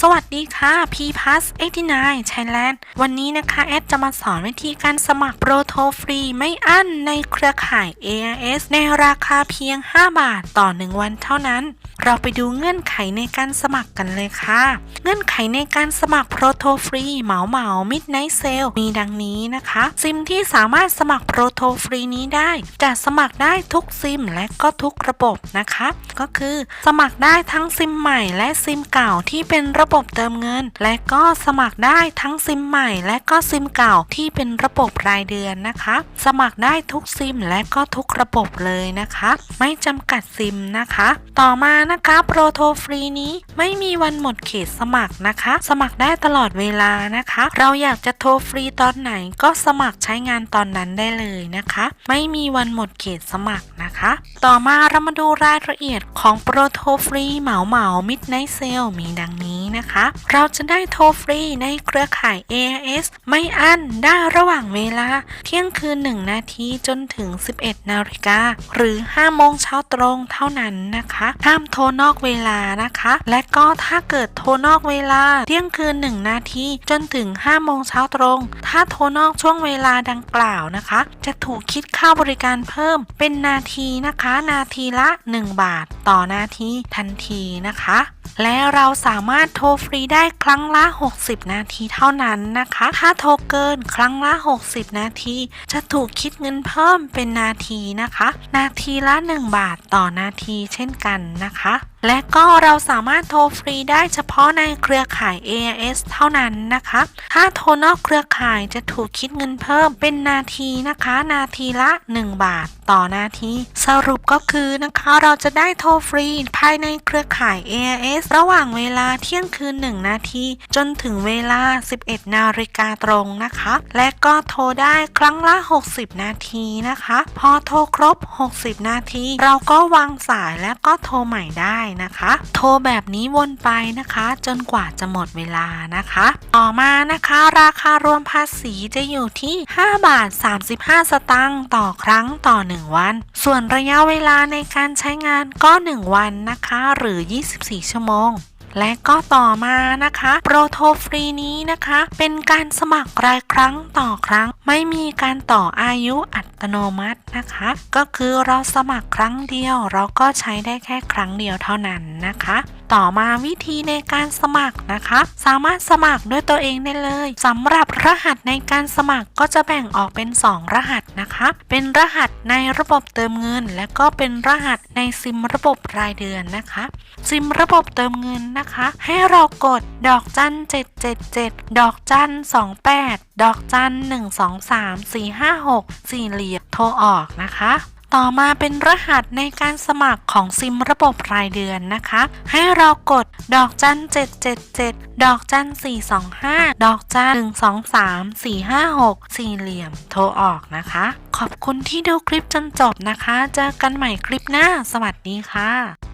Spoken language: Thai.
สวัสดีค่ะ P p a s 89 Thailand วันนี้นะคะ แอดจะมาสอนวิธีการสมัครโปรโทรฟรีไม่อั้นในเครือข่าย AIS ในราคาเพียง 5 บาทต่อ 1 วันเท่านั้น เราไปดูเงื่อนไขในการสมัครกันเลยค่ะ เงื่อนไขในการสมัครโปรโทรฟรีเหมาเหมา Midnight Sale มีดังนี้นะคะ ซิมที่สามารถสมัครโปรโทรฟรีนี้ได้ จะสมัครได้ทุกซิมและก็ทุกระบบนะคะ ก็คือสมัครได้ทั้งซิมใหม่และซิมเก่าที่เป็นระระบบเติมเงิน และก็สมัครได้ทั้งซิมใหม่ และก็ซิมเก่าที่เป็นระบบรายเดือนนะคะ สมัครได้ทุกซิมและก็ทุกระบบเลยนะคะ ไม่จำกัดซิมนะคะ ต่อมานะคะโปรโทรฟรีนี้ไม่มีวันหมดเขตสมัครนะคะ สมัครได้ตลอดเวลานะคะ เราอยากจะโทรฟรีตอนไหนก็สมัครใช้งานตอนนั้นได้เลยนะคะ ไม่มีวันหมดเขตสมัครนะคะ ต่อมาเรามาดูรายละเอียดของโปรโทรฟรีเหมาเหมา Midnight Sale มีดังนี้นะคะ เราจะได้โทรฟรีในเครือข่าย AIS ไม่อั้นได้ระหว่างเวลา เที่ยงคืน 1 นาทีจนถึง 11 นาฬิกา หรือ 5 โมงเช้าตรงเท่านั้นนะคะ ห้ามโทรนอกเวลานะคะ และก็ถ้าเกิดโทรนอกเวลา เที่ยงคืน 1 นาทีจนถึง 5 โมงเช้าตรง ถ้าโทรนอกช่วงเวลาดังกล่าวนะคะ จะถูกคิดค่าบริการเพิ่มเป็นนาทีนะคะ นาทีละ 1 บาท ต่อนาทีทันทีนะคะ และเราสามารถโทรฟรีได้ครั้งละ 60 นาทีเท่านั้นนะคะ ถ้าโทรเกินครั้งละ 60 นาที จะถูกคิดเงินเพิ่มเป็นนาทีนะคะ นาทีละ 1 บาทต่อนาทีเช่นกันนะคะ และก็เราสามารถโทรฟรีได้เฉพาะในเครือข่าย AIS เท่านั้นนะคะ ถ้าโทรนอกเครือข่ายจะถูกคิดเงินเพิ่มเป็นนาทีนะคะ นาทีละ 1 บาทต่อนาที สรุปก็คือนะคะเราจะได้โทรฟรีภายในเครือข่าย AIS ระหว่างเวลาเที่ยงคืน 1 นาที จนถึงเวลา 11 นาฬิกาตรงนะคะ และก็โทรได้ครั้งละ 60 นาทีนะคะ พอโทรครบ 60 นาที เราก็วางสายและก็โทรใหม่ได้นะคะ โทรแบบนี้วนไปนะคะ จนกว่าจะหมดเวลานะคะ ต่อมานะคะราคารวมภาษีจะอยู่ที่ 5 บาท 35 สตางค์ต่อครั้งต่อ 1 วัน ส่วนระยะเวลาในการใช้งานก็ 1 วันนะคะ หรือ 24 ชั่วโมงและก็ต่อมานะคะ โปรโทรฟรีนี้นะคะ เป็นการสมัครรายครั้งต่อครั้ง ไม่มีการต่ออายุอัตโนมัตินะคะ ก็คือเราสมัครครั้งเดียว เราก็ใช้ได้แค่ครั้งเดียวเท่านั้นนะคะ ต่อมาวิธีในการสมัครนะคะ สามารถสมัครด้วยตัวเองได้เลยสำหรับรหัสในการสมัครก็จะแบ่งออกเป็น 2 รหัสนะคะ เป็นรหัสในระบบเติมเงิน และก็เป็นรหัสในซิมระบบรายเดือนนะคะ ซิมระบบเติมเงินนะคะ ให้เรากดดอกจัน777ดอกจัน28ดอกจัน2 3 456 สี่เหลี่ยมโทรออกนะคะ ต่อมาเป็นรหัสในการสมัครของซิมระบบรายเดือนนะคะ ให้เรากดดอกจัน 777 ดอกจัน 425 ดอกจัน 123 456 สี่เหลี่ยมโทรออกนะคะ ขอบคุณที่ดูคลิปจนจบนะคะ เจอกันใหม่คลิปหน้า สวัสดีค่ะ